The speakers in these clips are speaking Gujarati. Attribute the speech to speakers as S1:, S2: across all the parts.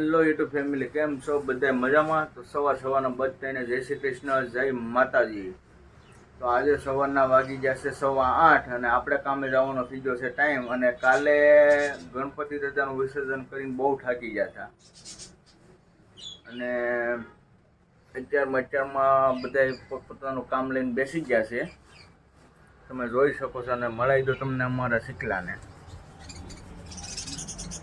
S1: હેલો યુટ્યુબ ફેમિલી કેમ છો? બધા મજામાં? તો સવાર સવારના થઈને જય શ્રી કૃષ્ણ, જય માતાજી. તો આજે સવારના વાગી જશે સવા આઠ અને આપણે કામે જવાનો થઈ ગયો છે ટાઈમ અને કાલે ગણપતિ દાદાનું વિસર્જન કરીને બહુ થાકી ગયા હતા. અને અત્યારમાં અત્યારમાં બધા પોતપોતાનું કામ લઈને બેસી ગયા છે. તમે જોઈ શકો છો અને મળાવી દો તમને અમારા શીખલાને.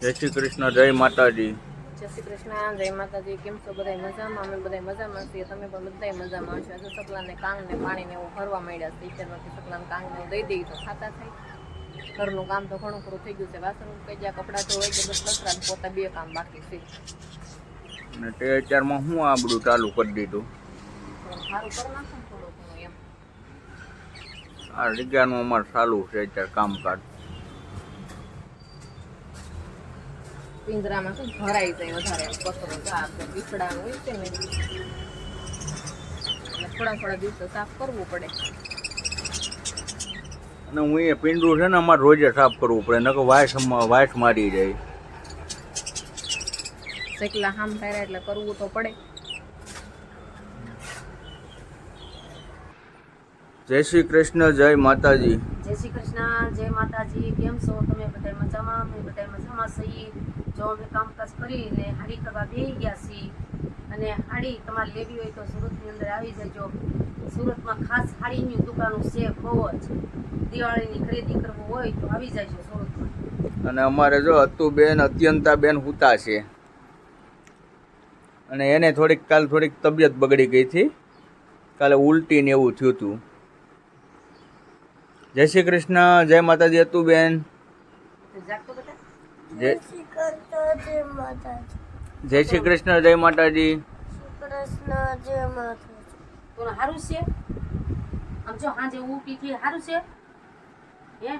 S1: જય શ્રી કૃષ્ણ, જય માતાજી.
S2: જય શ્રી કૃષ્ણ જય માતાજી કેમ છો? બધા મજામાં? અમે બધા મજામાં છીએ. તમે પણ બધા મજામાં છો? આજે સકલાને કાંગ ને પાણી ને એવું ભરવા માંડ્યા છે. ઈચ્છામાંથી સકલાને કાંગ ને દઈ દઈ તો ખાતા થાય. ઘરનું કામ તો ઘણું ખરું થઈ ગયું છે. વાસણ કઈ ગયા કપડાં ધોવાઈ ગયા બસ લસરા પોતા બે કામ બાકી છે.
S1: અને તે અત્યારમાં હું આ બધું ચાલુ કરી દીધું.
S2: તો સારું કરી નાખું થોડું ઘણું એમ.
S1: આ જગ્યાનું અમારે ચાલુ છે અત્યારે કામકાજ.
S2: પિંજરામાં શું ભરાઈ જાય વધારે કચરો ચાર બીસડાનું હોય છે ને. થોડા થોડા દિવસો સાફ કરવું પડે.
S1: અને હું એ પિંડું છે ને અમારે રોજે સાફ કરવું પડે નકર વાસ વાસ મારી જાય.
S2: શેકલા હામ થાય એટલે કરવું તો પડે.
S1: જય શ્રી કૃષ્ણ જય માતાજી.
S3: જય શ્રી કૃષ્ણ જય માતાજી કેમ છો? તમે બધા મજામાં? અમે બધા મજામાં છીએ. જો અમે કામકાજ કરીને હાડી કરવા બેસી ગયા છીએ અને હાડી તમારે લેવી હોય તો સુરતની અંદર આવી જજો. સુરતમાં ખાસ હાડીની દુકાનો છે બહુ જ. દિવાળીની ખરીદી કરવું હોય તો આવી જજો સુરતમાં.
S1: અને અમારે જો અતુબેન અત્યંતાબેન હુતા છે. અને એને થોડીક કાલ થોડીક તબિયત બગડી ગઈ હતી. કાલે ઉલટી ને એવું થયું હતું. જય શ્રી કૃષ્ણ જય માતાજી
S3: હતું બેન.
S1: જય જય શ્રી કૃષ્ણ જય માતાજી.
S3: સારું છે? આમ જો હાજે ઉલટી થી સારું છે? હે?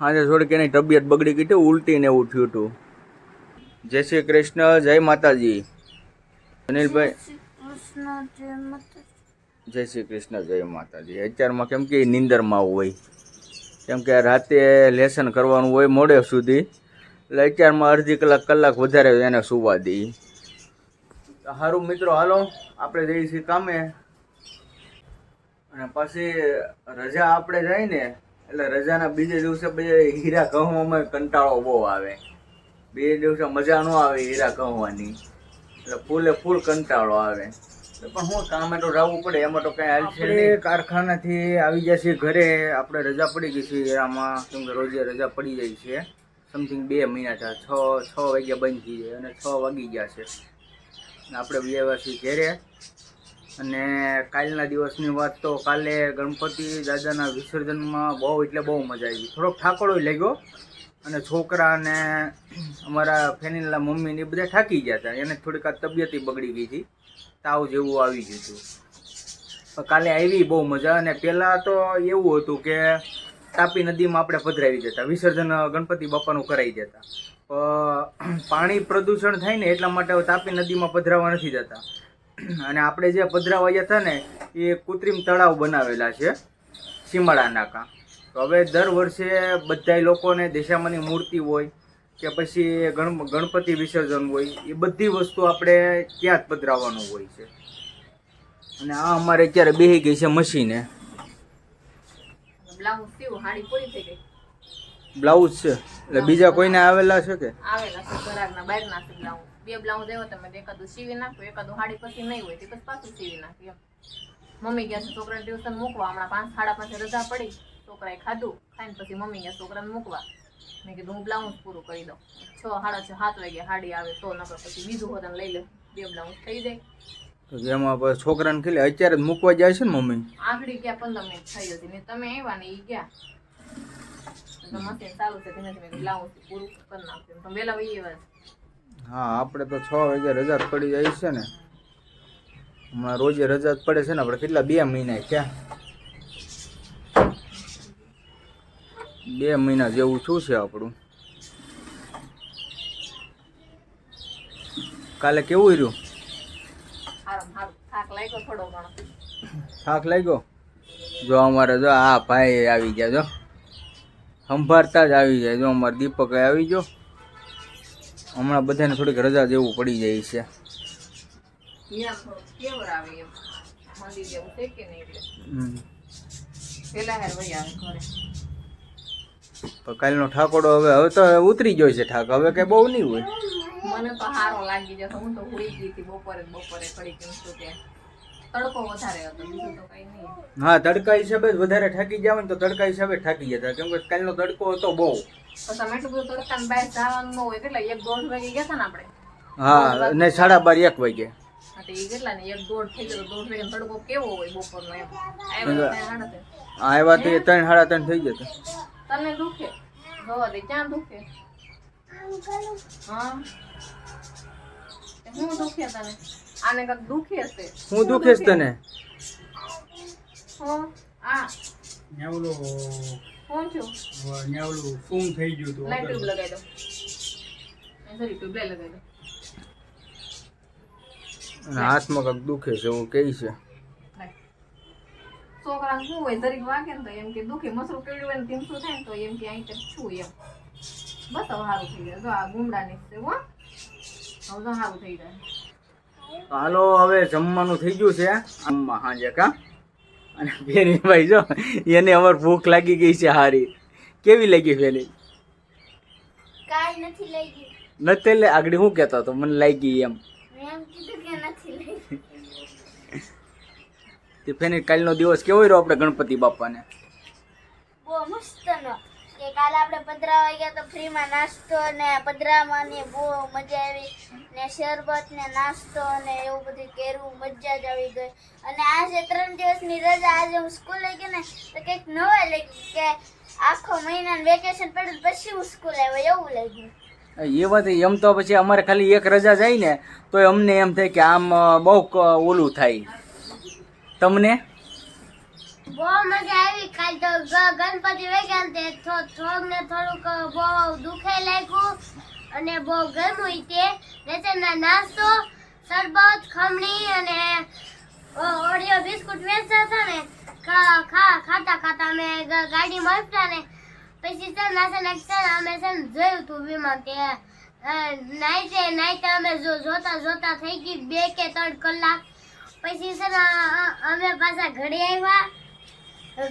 S1: આજે થોડીક એની તબિયત બગડી ગઈ હતી ઉલટી ને એવું થયું હતું. જય શ્રી કૃષ્ણ જય માતાજી. અનિલભાઈ. જય શ્રી કૃષ્ણ, જય માતાજી. અત્યારમાં કેમ કે નિંદરમાં હોય. કેમ કે રાતે લેસન કરવાનું હોય મોડે સુધી. એટલે અત્યારમાં અડધી કલાક કલાક વધારે એને સુવા દઈ સારું મિત્રો, હાલો. આપણે જઈએ છીએ કામે. અને પછી રજા આપણે જાય ને, એટલે રજાના બીજે દિવસે પછી હીરા કહવામાં કંટાળો બહુ આવે. બે દિવસે મજા ન આવે હીરા કહવાની એટલે ફૂલે ફૂલ કંટાળો આવે. પણ હું કામે તો જવું પડે એમાં તો કઈ હાલ છે કારખાનાથી આવી જાય છે ઘરે આપણે રજા પડી ગઈ છે આમાં કેમ કે રોજે રજા પડી જાય છે. સમથિંગ બે મહિના થયા છ છ વાગ્યા બંધ થઈ જાય અને છ વાગી ગયા છે. આપણે વ્યવસ્થિત ઘેરે. અને કાલના દિવસની વાત તો કાલે ગણપતિ દાદાના વિસર્જનમાં બહુ એટલે બહુ મજા આવી થોડોક ઠાકોડો લાગ્યો. અને છોકરા અને અમારા ફેનિલા મમ્મી ને એ બધા થાકી ગયા હતા. એને થોડીક આ તબિયત બગડી ગઈ હતી. તાવ જેવું આવી ગયું હતું. કાલે આવી બહુ મજા અને પહેલાં તો એવું હતું કે તાપી નદીમાં આપણે પધરાવી જતા વિસર્જન ગણપતિ બાપાનું કરાવી જતા પણ પ્રદૂષણ થાય ને એટલા માટે તાપી નદીમાં પધરાવા નથી જતા અને આપણે જે પધરાવા હતા ને, એ કૃત્રિમ તળાવ બનાવેલા છે સીમાડા નાકા તો હવે દર વર્ષે બધા લોકોને દેશામાંની મૂર્તિ હોય કે પછી ગણ ગણપતિ વિસર્જન હોય એ બધી વસ્તુ આપણે ત્યાં જ પધરાવવાનું હોય છે. અને આ અમારે અત્યારે બેસી ગઈ છે મશીને.
S2: બ્લાઉઝ
S1: છે. એટલે બીજા કોઈને આવેલા છે કે?
S2: આવેલા છે ઘરાકના બહારના છે બ્લાઉઝ. બે બ્લાઉઝ આવ્યો તમે એકાદું સીવી નાખો એકાદું હાડી પછી નહીં હોય તે પછી પાછું સીવી નાખ્યું મમ્મી ગયા છે છોકરાને ટ્યુશન મૂકવા હમણાં પાંચ સાડા પાંચે રજા પડી છોકરાએ ખાધું ખાઈને પછી મમ્મી ગયા છોકરાને મૂકવા. મેં કીધું હું બ્લાઉઝ પૂરું કરી દઉં. છ સાડા છ સાત વાગે હાડી આવે તો નકર પછી બીજું હોતા લઈ લે બે બ્લાઉઝ થઈ જાય.
S1: તો જેમાં છોકરાને ખેલે અત્યારે જ મૂકવા જાય છે ને મમ્મી?
S2: આખડી ગયા પંદર મિનિટ થઈ હતી ને તમે આવ્યા ને એ ગયા. મશીન ચાલુ છે ધીમે ધીમે બ્લાઉઝ પૂરું કરી નાખ્યું તમે વહેલા વહી આવ્યા
S1: હા આપણે તો છ વાગે રજા પડી જાય છે ને. હમણાં રોજે રજા જ પડે છે ને આપણે કેટલા બે મહિના ક્યાં? બે મહિના જેવું શું છે આપણું? કાલે કેવું રહ્યું?
S2: થાક લાગ્યો
S1: જો અમારે જો આ ભાઈ આવી ગયા જો. સંભાળતા જ આવી જાય જો. અમારે દીપક આવી ગયો. હમણાં બધાને થોડીક રજા જેવું પડી જાય છે.
S2: પેલા હેર આવે ઘરે.
S1: પણ કાલનો ઠાકોડો હવે હવે તો ઉતરી ગયો છે ઠાક. હવે કઈ બહુ નહીં હોય.
S2: મને તો હારો લાગી જતો હું તો હોઈ ગઈ હતી. બપોરે બપોરે પડી ગયું છું ત્યાં તડકો વધારે હતો. બીજું તો કઈ નહીં.
S1: હા તડકા હિસાબે વધારે થાકી જાવ તો તડકા હિસાબે જ જતા કેમ કે કાલનો તડકો હતો બહુ.
S2: તો તમે એટલું બધું તડકા બહાર જવાનું ન હોય. કેટલા? એક દોઢ વાગે ગયા હતા ને આપણે?
S1: હા ને સાડા બાર એક વાગે.
S2: તો તો તે.
S1: આવ્યા તો ત્રણ સાડા ત્રણ થઈ જતા
S2: તને દુખે? જોવા દે ક્યાં દુખે? હા? હું દુખે તને? આને કંઈક દુખે છે
S1: હું દુખે છે તને?
S2: હું આ.
S4: ન્યાવલો
S2: કોણ છું?
S4: ન્યાવલું ફૂમ થઈ ગયું હતું
S2: લાઈટ ટ્યુબ લગાવી દો. સોરી ટ્યુબ લગાવી દો.
S1: હાથમાં કંઈક દુખે છે એવું કહે છે.
S2: છોકરાને શું હોય જરીક વાગે ને તો એમ કે દુખી મસરું કેળ્યું હોય ને તેમ શું થાય ને તો એમ કે અહીં કંઈક છું એમ. બસ હવે સારું થઈ જાય. જો આ ગુમડા નીકળશે હો. હવે તો સારું થઈ જાય.
S1: હાલો હવે જમવાનું થઈ ગયું છે. આમમાં હાજે કા? અને ફેરીભાઈ જો એને અમાર ભૂખ લાગી ગઈ છે હારી. કેવી લાગી ફેરી
S3: કાંઈ નથી લાગી.
S1: નથી એટલે આગળ હું કહેતો હતો મને લાગી એમ.
S3: મેં એમ કીધું કે નથી લઈ ગયું
S1: તે ફેરી કાલનો દિવસ કેવો રહ્યો આપણે ગણપતિ બાપાને?
S3: બહુ મસ્ત નો. કે કાલે આપણે પધરા વાગ્યા તો ફ્રીમાં નાસ્તો ને પધરામાં ને બહુ મજા આવી ને શરબત ને નાસ્તો ને એવું બધું કેરવું મજા જ આવી ગઈ. અને આજે ત્રણ દિવસની રજા આજે હું સ્કૂલે ગઈ ને તો કંઈક નવા લાગ્યું કે આખો મહિનાનું વેકેશન પડ્યું પછી હું સ્કૂલ આવ્યો એવું લાગ્યું.
S1: એ વાત એમ તો પછી અમારે ખાલી એક રજા જાય ને તો અમને એમ થાય કે આમ બહુ ઓલું થાય. તમને?
S3: બહુ મજા આવી. કાલ તો ગણપતિ વગ્યા ને તે થોડુંક બહુ દુખે લાગ્યું અને બહુ ગરમી તે. વેચનના નાસ્તો શરબત ખમણી અને ઓરિયો બિસ્કુટ વેચતા હતા ને. ખાતા ખાતા અમે ગાડી ગાડીમાં ને. પછી છે ને છે ને છે ને અમે છે જોયું તું વિમાન તે. અ, નાઈટે નાઈટે અમે જોતા જોતા થઈ ગઈ બે કે ત્રણ કલાક. પછી છે ને અમે પાછા ઘરે આવ્યા.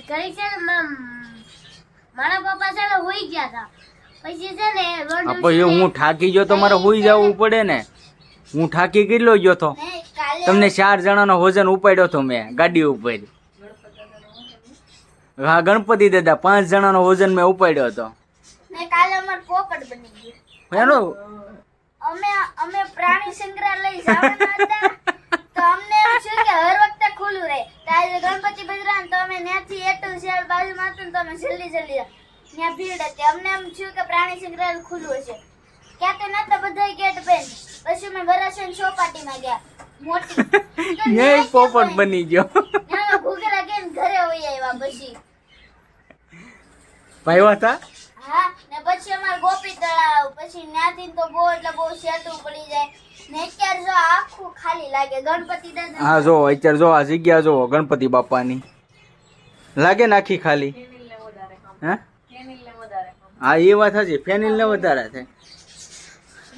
S3: ઘરે છે ને મારા પપ્પા છે ને હોઈ ગયા હતા. પછી છે ને
S1: પછી હું થાકી ગયો તો મારે હોઈ જવું પડે ને. હું થાકી કેટલો ગયો તો? તમને ચાર જણાનો વજન ઉપાડ્યો હતો મેં ગાડી ઉપર. હા ગણપતિ દાદા પાંચ જણાનો વજન મેં ઉપાડ્યો હતો.
S3: ને કાલે અમાર પોપટ બની ગયું.
S1: એનો?
S3: અમે અમે પ્રાણી સંગ્રહાલય જવાના હતા. તો અમને એમ છે કે હર વખતે ખુલ્લું રહે. તો આજે ગણપતિ બજરા તો અમે ત્યાંથી એટલું શેર બાજુમાં હતું તો અમે જલ્દી જલ્દી ત્યાં ભીડ હતી. અમને એમ થયું કે પ્રાણી સંગ્રહાલય ખુલ્લું હશે. ક્યાં તો નતા બધા ગેટ બંધ. પછી અમે વરાસન ચોપાટીમાં ગયા. મોટી.
S1: એ પોપટ બની ગયો.
S3: ઘૂઘરા ગઈને ઘરે હોય આવ્યા પછી.
S1: ભાઈવા હતા?
S3: હા ને પછી અમારે ગોપી તળાવ પછી ત્યાંથી તો બહુ એટલે બહુ સેટું પડી જાય.
S1: હા જો અત્યારે જો આ જગ્યા જો ગણપતિ બાપાની. લાગે ને આખી ખાલી. હે? હા એ વાત હજી ફેનિલ ને વધારે છે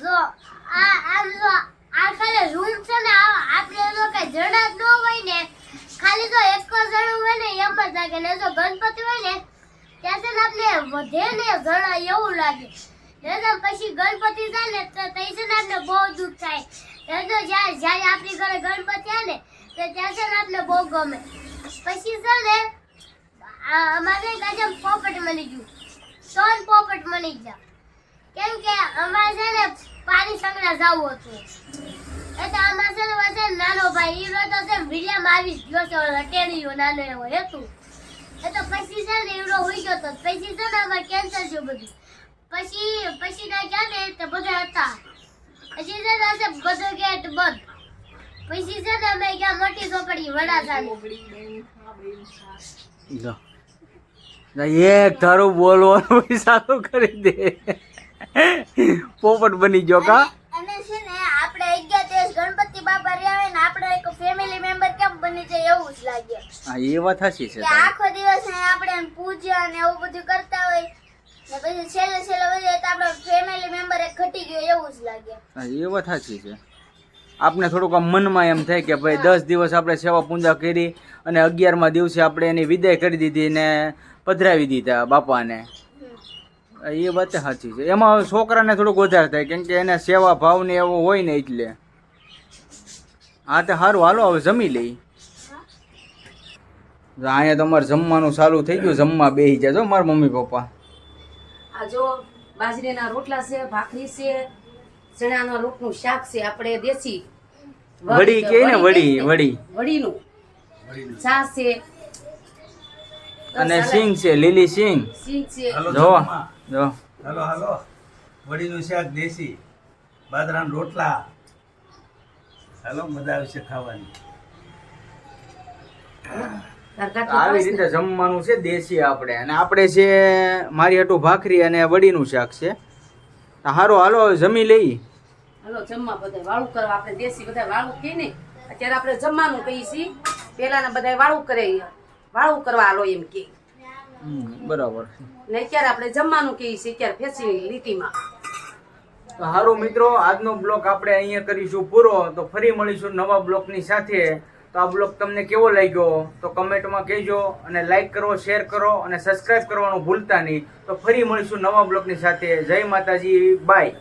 S3: જો આ આમ જો આ ખાલી રૂમ છે ને આ આપણે જો કઈ જણા ન હોય ને ખાલી જો એક જણું હોય ને એમ જ લાગે. ને જો ગણપતિ હોય ને ત્યાં છે ને આપણે વધે ને જણા એવું લાગે. તો પછી ગણપતિ થાય ને, તો ત્યાં છે ને આપણે બહુ દુઃખ થાય. જો જ્યારે જ્યારે આપણી ઘરે ગણપતિ આવે ને, તો ત્યાં આપણે બહુ ગમે. પછી છે ને અમારે આજે પોપટ મળી ગયું. સોન પોપટ મળી ગયા. કેમ કે અમારે છે ને પાણી સંગ્રહ જવું હતું. એટલે અમારે છે ને વચ્ચે નાનો ભાઈ એ તો છે વિડિયામાં આવી ગયો છે હટેલી નાનો એવો હેતુ. એ તો પછી છે ને એવડો હોઈ ગયો તો, પછી છે ને અમારે કેન્સલ થયું બધું. પછી પછી ના ગયા ને તો બધા હતા. પછી છે ને બધો ગેટ બંધ. પછી છે ને અમે ગયા મોટી ચોપડી વડાસાની
S1: એક ધારું બોલવાનું સારું કરી દે. પોપટ બની ગયો કા?
S3: અને છે ને આપણે અગિયાર દિવસ ગણપતિ બાપા રહ્યા હોય ને આપણે એક ફેમિલી મેમ્બર કેમ બની જાય એવું જ લાગે.
S1: હા એ વાત સાચી છે
S3: આખો દિવસ આપણે એમ પૂજા ને એવું બધું કરતા
S5: ને પછી છેલ્લે છેલ્લે વધે તો આપણો ફેમિલી મેમ્બર એક ઘટી ગયો એવું જ લાગે.
S1: હા, એ વાત સાચી છે. આપને થોડુંક આમ મનમાં એમ થાય કે ભાઈ દસ દિવસ આપણે સેવા પૂજા કરી અને અગિયારમા દિવસે આપણે એની વિદાય કરી દીધી ને પધરાવી દીધા બાપાને. એ વાત સાચી છે. એમાં છોકરાને થોડુંક વધારે થાય કેમ કે એને સેવા ભાવ ને એવો હોય ને એટલે. હા તે સારું હાલો હવે જમી લઈ. અહીંયા તમારે જમવાનું ચાલુ થઈ ગયું. જમવા બેસી જાજો મારા મમ્મી પપ્પા.
S6: આ જો બાજરીના રોટલા છે ભાખરી છે ચણાના રોટનું શાક છે આપણે દેશી
S1: વડી કે ને વડી વડી.
S6: વડીનું. છાશ છે.
S1: અને સિંગ છે લીલી સિંગ.
S6: સિંગ છે.
S1: જો જો
S7: હાલો હાલો. વડીનું શાક દેશી. બાજરાના રોટલા. હાલો મજા આવશે ખાવાની.
S1: આવી રીતે જમવાનું છે દેશી આપણે. અને આપણે છે મારી હાટું ભાખરી અને વડીનું શાક છે. હારો હાલો હવે જમી લઈ.
S6: હાલો જમવા બધા વાળું કરવા આપણે દેશી બધા વાળું કહે ને અત્યારે આપણે જમવાનું કહીએ છીએ. પેલા બધા વાળું કરે. વાળું કરવા હાલો એમ કે.
S1: બરાબર.
S6: ને અત્યારે આપણે જમવાનું કહીએ છીએ અત્યારે ફેસી લીટીમાં
S1: તો હારું મિત્રો આજનો બ્લોક આપણે અહીંયા કરીશું પૂરો. તો ફરી મળીશું નવા બ્લોકની સાથે. તો આ બ્લોગ તમને કેવો લાગ્યો તો કમેન્ટમાં કહેજો અને લાઈક કરો શેર કરો અને સબસ્ક્રાઇબ કરવાનું ભૂલતા નહીં. તો ફરી મળીશું નવા બ્લોગની સાથે. જય માતાજી. બાય